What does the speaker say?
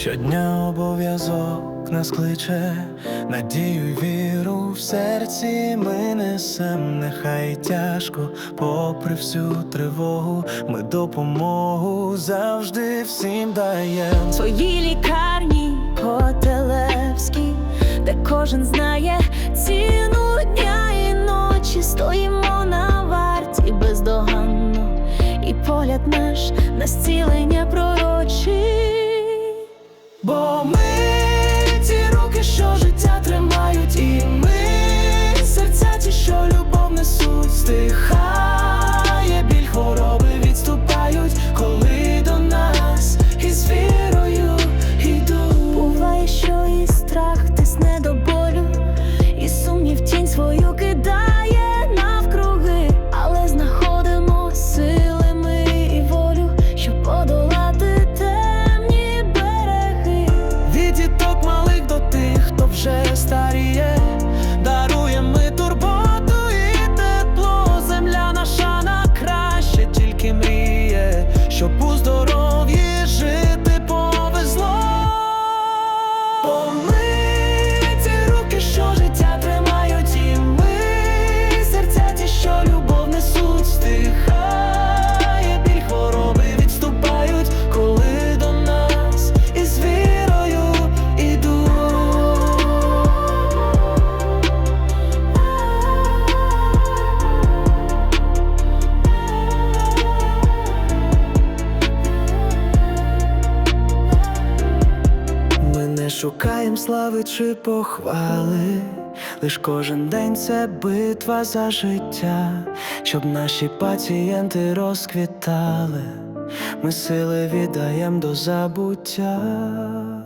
Щодня обов'язок нас кличе, надію й віру в серці ми несем, нехай тяжко, попри всю тривогу, ми допомогу завжди всім даєм. Твої лікарні Котелевські, де кожен знає ціну дня і ночі. Стоїмо на варті бездоганно, і погляд наш на зцілення пророчий. Бо ми ті руки, що життя тримають, і ми серця ті, що любов несуть, стихає біль хвороби відступають, коли до нас із вірою йдуть. Буває, що і страх тисне до шукаєм слави чи похвали, лиш кожен день це битва за життя, щоб наші пацієнти розквітали, ми сили віддаєм до забуття.